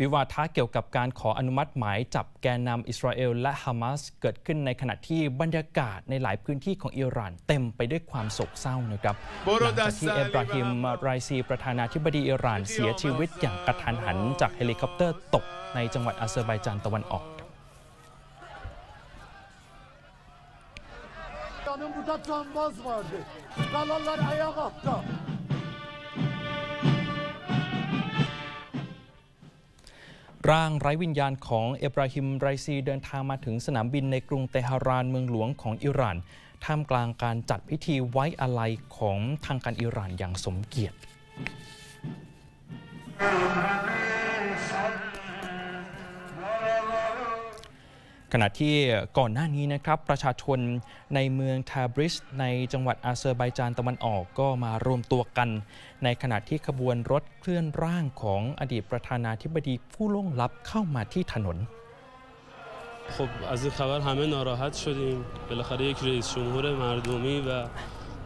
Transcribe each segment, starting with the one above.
วิวาทะเกี่ยวกับการขออนุมัติหมายจับแกนนำอิสราเอลและฮามาสเกิดขึ้นในขณะที่บรรยากาศในหลายพื้นที่ของอิหร่านเต็มไปด้วยความโศกเศร้านะครับหลังจากที่เอบราฮิมไรซีประธานาธิบดีอิหร่านเสียชีวิตอย่างกระทันหัน จากเฮลิคอปเตอร์ตกในจังหวัดอาเซอร์ไบจานตะวันออก ร่างไร้วิญญาณของเอบราฮิมไรซีเดินทางมาถึงสนามบินในกรุงเตหะรานเมืองหลวงของอิหร่าน ท่ามกลางการจัดพิธีไว้อาลัยของทางการอิหร่านอย่างสมเกียรติ ขณะที่ก่อนหน้านี้นะครับประชาชนในเมืองทาบริสในจังหวัดอาเซอร์ไบจานตะวันออกก็มารวมตัวกัน ในขณะที่ขบวนรถเคลื่อนร่างของอดีตประธานาธิบดีผู้ล่วงลับเข้ามาที่ถนน خب از این خبر همه ناراحت شدیم بالاخره یک رئیس جمهور مردمی و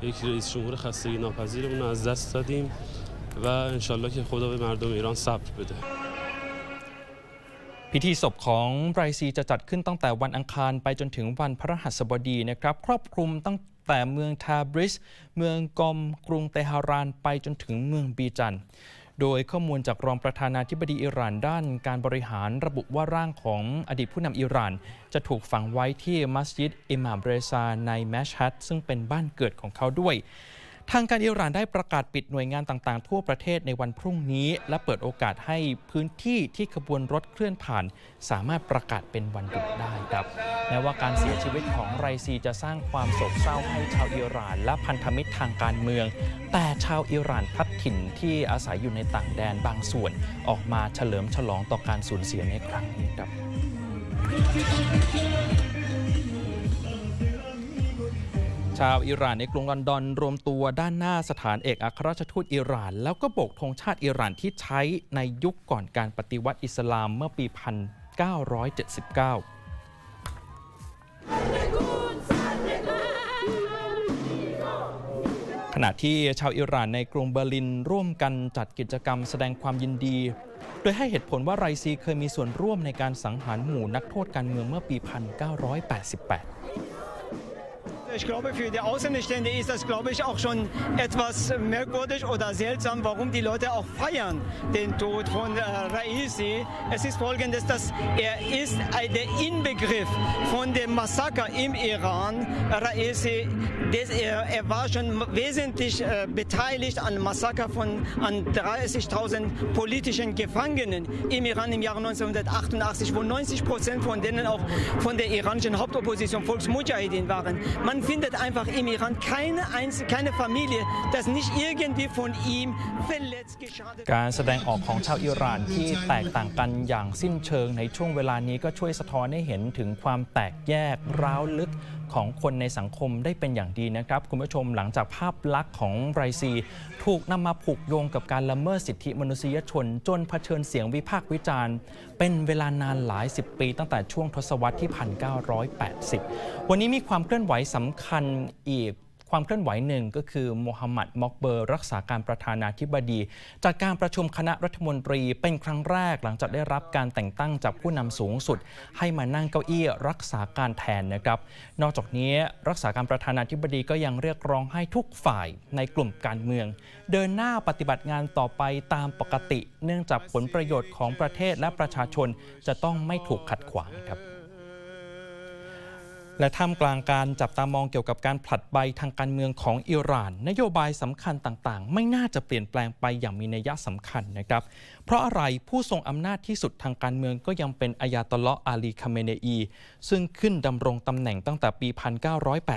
یک رئیس جمهور خستگی ناپذیرمون رو از دست دادیم و انشالله که خدا به مردم ایران صبر بده พิธีศพของไรซีจะจัดขึ้นตั้งแต่วันอังคารไปจนถึงวันพระหัสบดีนะครับ ครอบคลุมตั้งแต่เมืองทาบริส เมืองกอม กรุงเตหะรานไปจนถึงเมืองบีจันโดยข้อมูลจากรองประธานาธิบดีอิหร่านด้านการบริหารระบุว่าร่างของอดีตผู้นำอิหร่าน จะถูกฝังไว้ที่มัสยิดอิหม่ามเรซาในแมชฮัดซึ่งเป็นบ้านเกิดของเขาด้วย ทางการอิหร่านได้ประกาศปิดหน่วยงานต่างๆ ทั่วประเทศในวันพรุ่งนี้ และเปิดโอกาสให้พื้นที่ที่ขบวนรถเคลื่อนผ่าน สามารถประกาศเป็นวันหยุดได้ครับแม้ว่าการเสียชีวิตของไรซีจะสร้างความโศกเศร้าให้ชาวอิหร่าน และพันธมิตรทางการเมือง แต่ชาวอิหร่านพัดถิ่นที่อาศัยอยู่ในต่างแดนบางส่วน ออกมาเฉลิมฉลองต่อการสูญเสียในครั้งนี้ครับ ชาวอิหร่านในกรุงลอนดอนรวมตัวด้านหน้าสถานเอกอัครราชทูตอิหร่าน แล้วก็โบกธงชาติอิหร่านที่ใช้ในยุคก่อนการปฏิวัติอิสลามเมื่อปี 1979ขณะที่ชาวอิหร่านในกรุงเบอร์ลินร่วมกันจัดกิจกรรมแสดงความยินดี โดยให้เหตุผลว่าไรซีเคยมีส่วนร่วมในการสังหารหมู่นักโทษการเมืองเมื่อปี 1988 Ich glaube, für die Außenstehende ist das, glaube ich, auch schon etwas merkwürdig oder seltsam, warum die Leute auch feiern den Tod von äh, Raisi. Es ist folgendes, dass er ist der Inbegriff von dem Massaker im Iran. Raisi, das, er, er war schon wesentlich äh, beteiligt an Massaker von an 30.000 politischen Gefangenen im Iran im Jahre 1988, wo 90 Prozent von denen auch von der iranischen Hauptopposition Volksmujahideen waren. Man findet einfach im Iran keine, einzige, keine Familie, das nicht irgendwie von ihm verletzt, geschadet การแสดงออกของชาวอิหร่านที่แตกต่างกันอย่างสิ้นเชิงในช่วงเวลานี้ก็ช่วยสะท้อนให้เห็นถึงความแตกแยกร้าวลึกของคนในสังคมได้เป็นอย่างดีนะครับ คุณผู้ชมหลังจากภาพลักษณ์ของไรซี ถูกนำมาผูกโยงกับการละเมิดสิทธิมนุษยชน จนเผชิญเสียงวิพากษ์วิจารณ์ เป็นเวลานานหลายสิบปี ตั้งแต่ช่วงทศวรรษที่ 1980 วันนี้มีความเคลื่อนไหวสำำคัญอีกความเคลื่อนไหวหนึ่งก็คือโมฮัมหมัดม็อกเบอร์ รักษาการประธานาธิบดีจากการประชุมคณะรัฐมนตรีเป็นครั้งแรกหลังจากได้รับการแต่งตั้งจากผู้นำสูงสุด ให้มานั่งเก้าอี้รักษาการแทนนะครับ นอกจากนี้รักษาการประธานาธิบดีก็ยังเรียกร้องให้ทุกฝ่ายในกลุ่มการเมือง เดินหน้าปฏิบัติงานต่อไปตามปกติ เนื่องจากผลประโยชน์ของประเทศและประชาชนจะต้องไม่ถูกขัดขวางครับ และท่ามกลางการจับตามองเกี่ยวกับการผลัดใบทางการเมืองของอิหร่าน นโยบายสำคัญต่างๆ ไม่น่าจะเปลี่ยนแปลงไปอย่างมีนัยสำคัญนะครับ เพราะอะไรผู้ทรงอำนาจที่สุดทางการเมืองก็ยังเป็นอายาตลเลาะอาลีคาเมเนอี ซึ่งขึ้นดำรงตำแหน่งตั้งแต่ปี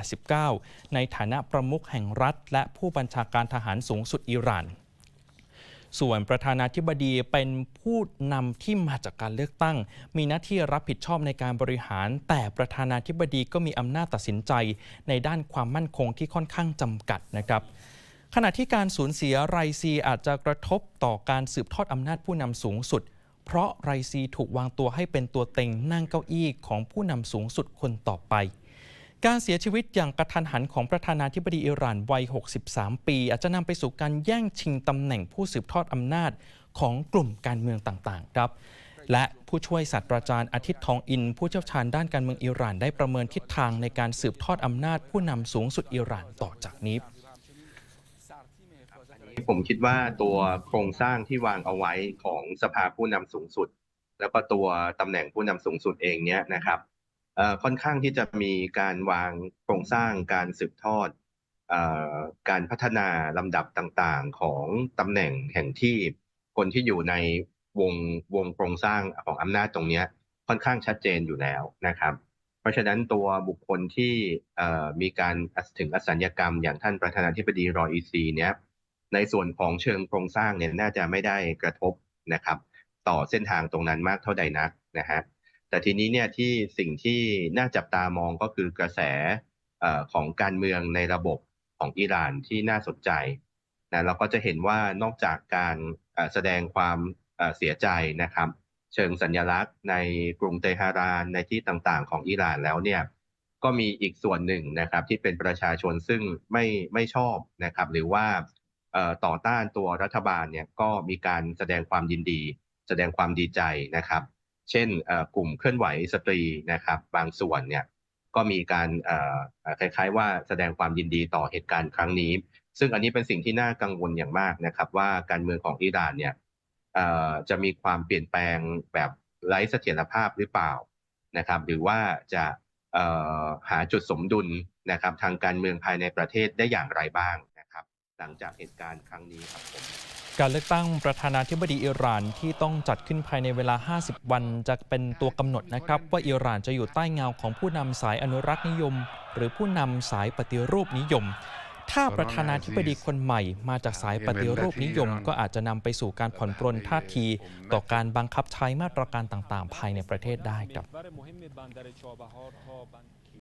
1989 ในฐานะประมุขแห่งรัฐ และผู้บัญชาการทหารสูงสุดอิหร่าน ส่วนประธานาธิบดีเป็นผู้นำที่มาจากการเลือกตั้ง มีหน้าที่รับผิดชอบในการบริหาร แต่ประธานาธิบดีก็มีอำนาจตัดสินใจ ในด้านความมั่นคงที่ค่อนข้างจำกัดนะครับขณะที่การสูญเสียไรซีอาจจะกระทบต่อการสืบทอดอำนาจผู้นำสูงสุด เพราะไรซีถูกวางตัวให้เป็นตัวเต็งนั่งเก้าอี้ของผู้นำสูงสุดคนต่อไป การเสียชีวิตอย่างกระทันหันของประธานาธิบดีอิหร่านวัย 63 ปี อาจจะนำไปสู่การแย่งชิงตำแหน่งผู้สืบทอดอำนาจของกลุ่มการเมืองต่างๆ ครับ และผู้ช่วยศาสตราจารย์อาทิตย์ทองอิน ผู้เชี่ยวชาญด้านการเมืองอิหร่านได้ประเมินทิศทางในการสืบทอดอำนาจผู้นำสูงสุดอิหร่านต่อจากนี้ผมคิดว่าตัวโครงสร้างที่วางเอาไว้ของสภาผู้นำสูงสุด แล้วก็ตัวตำแหน่งผู้นำสูงสุดเองเนี้ยนะครับ ค่อนข้างที่จะมีการวางโครงสร้างการสืบทอดอการพัฒนาลำดับต่างๆ ของตำแหน่งแห่งที่คนที่อยู่ในวงวงโครงสร้างของอำนาจตรงนี้ค่อนข้างชัดเจนอยู่แล้วนะครับ เพราะฉะนั้นตัวบุคคลที่มีการถึงอสัญญกรรม อย่างท่านประธานาธิบดีรออีซีเนี้ยในส่วนของเชิงโครงสร้างเนี่ยน่าจะไม่ได้กระทบนะครับ ต่อเส้นทางตรงนั้นมากเท่าใดนักนะฮะ แต่ทีนี้เนี่ยที่สิ่งที่น่าจับตามองก็คือกระแสอของการเมืองในระบบของอิหร่านที่น่าสนใจนะเราก็จะเห็นว่านอกจากการแสดงความเสียใจนะครับ เชิงสัญลักษณ์ในกรุงเตหะรานในที่ต่างๆ ของอิหร่านแล้วเนี่ยก็มีอีกส่วนหนึ่งนะครับที่เป็นประชาชนซึ่งไม่ไม่ชอบนะครับ หรือว่าต่อต้านตัวรัฐบาลเนี่ยก็มีการแสดงความยินดี แสดงความดีใจนะครับ เช่นกลุ่มเคลื่อนไหวสตรีนะครับ บางส่วนเนี่ยก็มีการคล้ายๆ ว่าแสดงความยินดีต่อเหตุการณ์ครั้งนี้ ซึ่งอันนี้เป็นสิ่งที่น่ากังวลอย่างมากนะครับ ว่าการเมืองของอิหร่านเนี่ยจะมีความเปลี่ยนแปลงแบบไร้เสถียรภาพหรือเปล่านะครับ หรือว่าจะหาจุดสมดุลนะครับ ทางการเมืองภายในประเทศได้อย่างไรบ้างนะครับ หลังจากเหตุการณ์ครั้งนี้ครับผม การเลือกตั้งประธานาธิบดีอิหร่านที่ต้องจัดขึ้นภายในเวลา 50 วัน จะเป็นตัวกำหนดนะครับ ว่าอิหร่านจะอยู่ใต้เงาของผู้นำสายอนุรักษ์นิยม หรือผู้นำสายปฏิรูปนิยม ถ้าประธานาธิบดีคนใหม่มาจากสายปฏิรูปนิยม ก็อาจจะนำไปสู่การผ่อนปรนท่าที ต่อการบังคับใช้มาตรการต่างๆ ภายในประเทศได้ครับ